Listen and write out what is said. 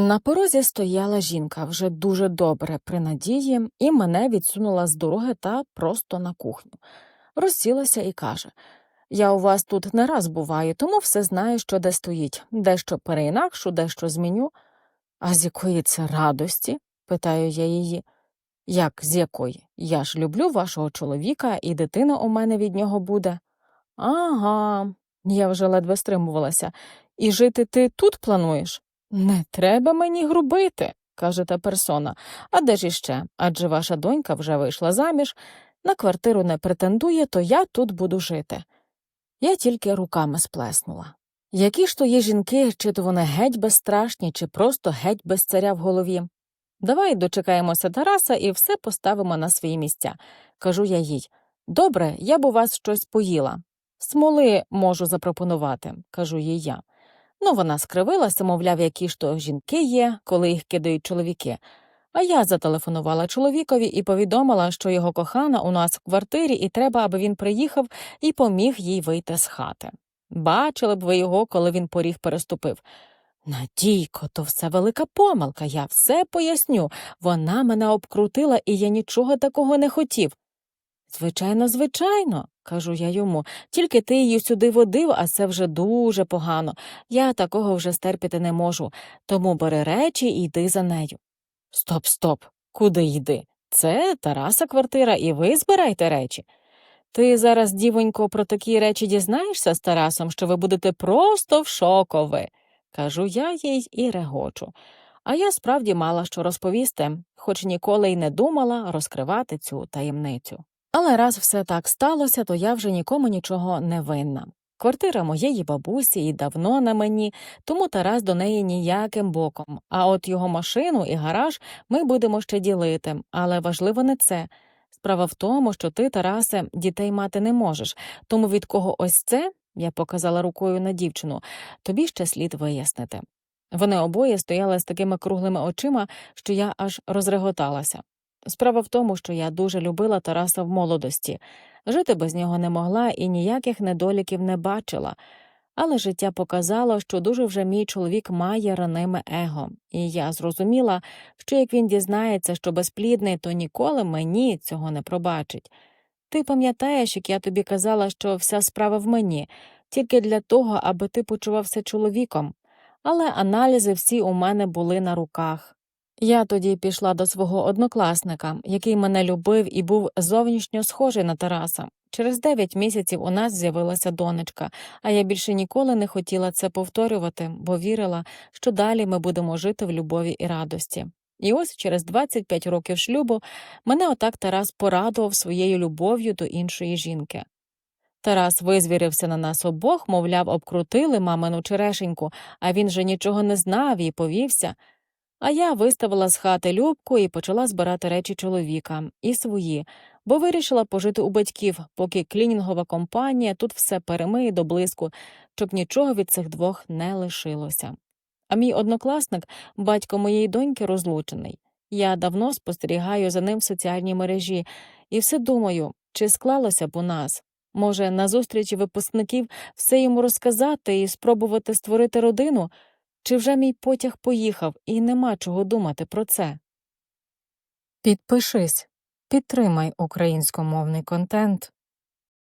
На порозі стояла жінка вже дуже добре при надії, і мене відсунула з дороги та просто на кухню. Розсілася і каже Я у вас тут не раз буваю, тому все знаю, що де стоїть, дещо переінакшу, дещо зміню. А з якої це радості? питаю я її. Як з якої? Я ж люблю вашого чоловіка, і дитина у мене від нього буде. Ага, я вже ледве стримувалася. І жити ти тут плануєш? Не треба мені грубити, каже та персона. А де ж іще? Адже ваша донька вже вийшла заміж, на квартиру не претендує, то я тут буду жити. Я тільки руками сплеснула. Які ж то є жінки, чи то вони геть безстрашні, чи просто геть без царя в голові? Давай дочекаємося Тараса і все поставимо на свої місця, кажу я їй. Добре, я б у вас щось поїла. Смоли можу запропонувати, кажу їй я. Ну, вона скривилася, мовляв, які ж то жінки є, коли їх кидають чоловіки. А я зателефонувала чоловікові і повідомила, що його кохана у нас в квартирі, і треба, аби він приїхав і поміг їй вийти з хати. Бачили б ви його, коли він поріг переступив. Надійко, то все велика помилка, я все поясню. Вона мене обкрутила, і я нічого такого не хотів. Звичайно, звичайно, кажу я йому, тільки ти її сюди водив, а це вже дуже погано. Я такого вже стерпіти не можу, тому бери речі і йди за нею. Стоп, стоп, куди йди? Це Тараса квартира, і ви збирайте речі. Ти зараз, дівонько, про такі речі дізнаєшся з Тарасом, що ви будете просто в шокові, кажу я їй і регочу. А я справді мала що розповісти, хоч ніколи й не думала розкривати цю таємницю. Але раз все так сталося, то я вже нікому нічого не винна. Квартира моєї бабусі і давно на мені, тому Тарас до неї ніяким боком. А от його машину і гараж ми будемо ще ділити, але важливо не це. Справа в тому, що ти, Тарасе, дітей мати не можеш, тому від кого ось це, я показала рукою на дівчину, тобі ще слід вияснити. Вони обоє стояли з такими круглими очима, що я аж розреготалася. Справа в тому, що я дуже любила Тараса в молодості, жити без нього не могла і ніяких недоліків не бачила. Але життя показало, що дуже вже мій чоловік має раниме его, і я зрозуміла, що як він дізнається, що безплідний, то ніколи мені цього не пробачить. Ти пам'ятаєш, як я тобі казала, що вся справа в мені, тільки для того, аби ти почувався чоловіком, але аналізи всі у мене були на руках. Я тоді пішла до свого однокласника, який мене любив і був зовнішньо схожий на Тараса. Через дев'ять місяців у нас з'явилася донечка, а я більше ніколи не хотіла це повторювати, бо вірила, що далі ми будемо жити в любові і радості. І ось через 25 років шлюбу мене отак Тарас порадував своєю любов'ю до іншої жінки. Тарас визвірився на нас обох, мовляв, обкрутили мамину черешеньку, а він же нічого не знав і повівся. А я виставила з хати Любку і почала збирати речі чоловіка і свої, бо вирішила пожити у батьків, поки клінінгова компанія тут все перемиє до блиску, щоб нічого від цих двох не лишилося. А мій однокласник, батько моєї доньки, розлучений. Я давно спостерігаю за ним в соціальній мережі і все думаю, чи склалося б у нас. Може, на зустрічі випускників все йому розказати і спробувати створити родину. Чи вже мій потяг поїхав і нема чого думати про це? Підпишись, підтримай українськомовний контент.